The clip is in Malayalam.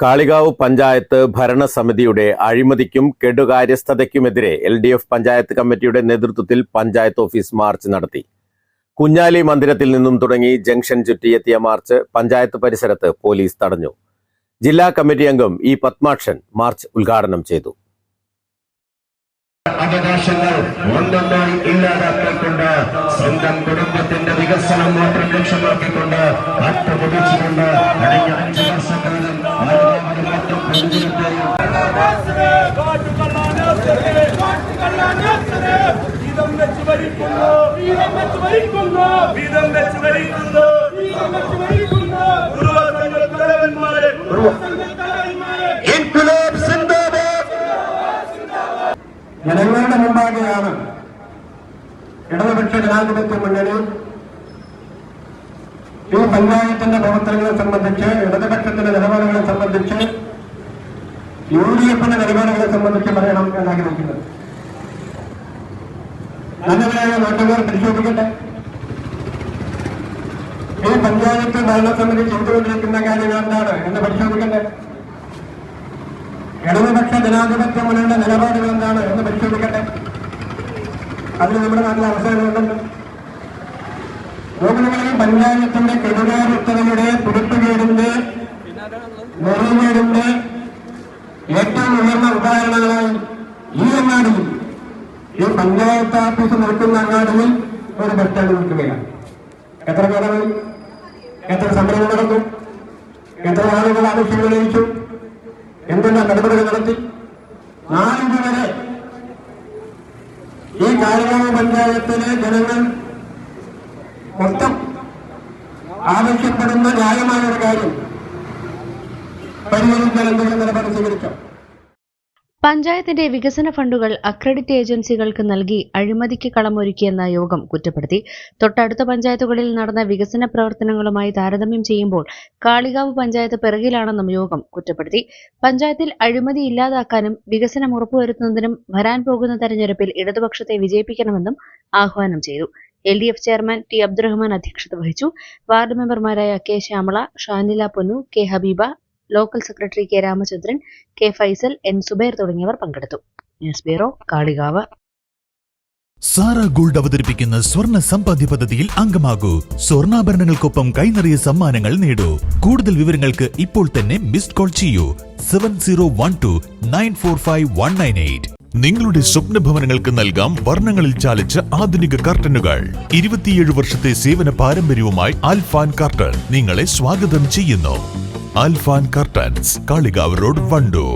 Kalikavu panchayat ഭരണസമിതിയുടെ അഴിമതിക്കും കെടുകാര്യസ്ഥതയ്ക്കുമെതിരെ എൽ ഡി എഫ് പഞ്ചായത്ത് കമ്മിറ്റിയുടെ നേതൃത്വത്തിൽ പഞ്ചായത്ത് ഓഫീസ് മാർച്ച് നടത്തി. കുഞ്ഞാലി മന്ദിരത്തിൽ നിന്നും തുടങ്ങി ജംഗ്ഷൻ ചുറ്റിയെത്തിയ മാർച്ച് പഞ്ചായത്ത് പരിസരത്ത് പോലീസ് തടഞ്ഞു. ജില്ലാ കമ്മിറ്റി അംഗം ഇ പത്മാക്ഷൻ മാർച്ച് ഉദ്ഘാടനം ചെയ്തു. അവകാശങ്ങൾ ഒന്നൊന്നായി ഇല്ലാതാക്കിക്കൊണ്ട് സ്വന്തം കുടുംബത്തിന്റെ വികസനം മാത്രം ലക്ഷ്യമാക്കിക്കൊണ്ട് അട്ടുപിടിച്ചുകൊണ്ട് കഴിഞ്ഞ അഞ്ചു വർഷക്കാലം ജനങ്ങളുടെ മുമ്പാകെയാണ് ഇടതുപക്ഷ ജനാധിപത്യ മുന്നണി ഈ പഞ്ചായത്തിന്റെ പ്രവർത്തനങ്ങളെ സംബന്ധിച്ച് ഇടതുപക്ഷത്തിന്റെ നിലപാടുകളെ സംബന്ധിച്ച് യു ഡി എഫിന്റെ നിലപാടുകളെ സംബന്ധിച്ച് പറയണം എന്നാഗ്രഹിക്കുന്നത് നല്ലവരായ നാട്ടുകാർ പരിശോധിക്കട്ടെ. ഈ പഞ്ചായത്ത് ഭരണസമിതി ചെയ്തുകൊണ്ടിരിക്കുന്ന കാര്യങ്ങൾ എന്താണ് എന്ന് പരിശോധിക്കട്ടെ. ഇടതുപക്ഷ ജനാധിപത്യ മുന്നണിയുടെ നിലപാടുകൾ എന്താണ് എന്ന് പരിശോധിക്കട്ടെ. അതിന് നമ്മുടെ നാട്ടിൽ അവസരങ്ങളുണ്ട്. പഞ്ചായത്തിന്റെ കെടുകാര്യസ്ഥതയുടെ ഈ പഞ്ചായത്ത് ഓഫീസ് നിൽക്കുന്ന അങ്ങാടിയിൽ ഒരു ബസ് സ്റ്റാൻഡ് നിൽക്കുകയാണ് എത്ര പേരാണ്? എത്ര സമരം നടന്നു എത്ര ആളുകൾ ആവശ്യങ്ങൾ ഉന്നയിച്ചു എന്തെല്ലാം നടപടികൾ നടത്തി? നാലഞ്ചു വരെ ഈ കാളികാവ് പഞ്ചായത്തിലെ ജനങ്ങൾ മൊത്തം ആവശ്യപ്പെടുന്ന ന്യായമായ ഒരു കാര്യം പരിഹരിക്കാൻ എന്തെങ്കിലും നിലപാട് സ്വീകരിക്കാം. പഞ്ചായത്തിന്റെ വികസന ഫണ്ടുകൾ അക്രഡിറ്റ് ഏജൻസികൾക്ക് നൽകി അഴിമതിക്ക് കളമൊരുക്കിയെന്ന യോഗം കുറ്റപ്പെടുത്തി. തൊട്ടടുത്ത പഞ്ചായത്തുകളിൽ നടന്ന വികസന പ്രവർത്തനങ്ങളുമായി താരതമ്യം ചെയ്യുമ്പോൾ കാളികാവ് പഞ്ചായത്ത് പിറകിലാണെന്നും യോഗം കുറ്റപ്പെടുത്തി. പഞ്ചായത്തിൽ അഴിമതി ഇല്ലാതാക്കാനും വികസനം ഉറപ്പുവരുത്തുന്നതിനും വരാൻ പോകുന്ന തെരഞ്ഞെടുപ്പിൽ ഇടതുപക്ഷത്തെ വിജയിപ്പിക്കണമെന്നും ആഹ്വാനം ചെയ്തു. L D F chairman T Abdurahman അധ്യക്ഷത വഹിച്ചു. വാർഡ് മെമ്പർമാരായ K Shyamala Shanila Ponnu K Habeeba local secretary K Ramachandran K Faisal N Subair തുടങ്ങിയവർ പങ്കെടുത്തു. News bureau Kalikavu. Sara gold അവതരിപ്പിക്കുന്ന സ്വർണ സമ്പാദ്യ പദ്ധതിയിൽ അംഗമാകൂ. സ്വർണാഭരണങ്ങൾക്കൊപ്പം കൈനിറിയ സമ്മാനങ്ങൾ നേടൂ. കൂടുതൽ വിവരങ്ങൾക്ക് ഇപ്പോൾ തന്നെ മിസ്ഡ് കോൾ ചെയ്യൂ. Seven zero one two nine four five one nine eight. നിങ്ങളുടെ സ്വപ്ന ഭവനങ്ങൾക്ക് നൽകാം വർണങ്ങളിൽ ചാലിച്ച ആധുനിക കർട്ടനുകൾ. ഇരുപത്തിയേഴ് വർഷത്തെ സേവന പാരമ്പര്യവുമായി അൽഫാൻ കർട്ടൻ നിങ്ങളെ സ്വാഗതം ചെയ്യുന്നു. Alfan curtains Kalikavu road Wandoor.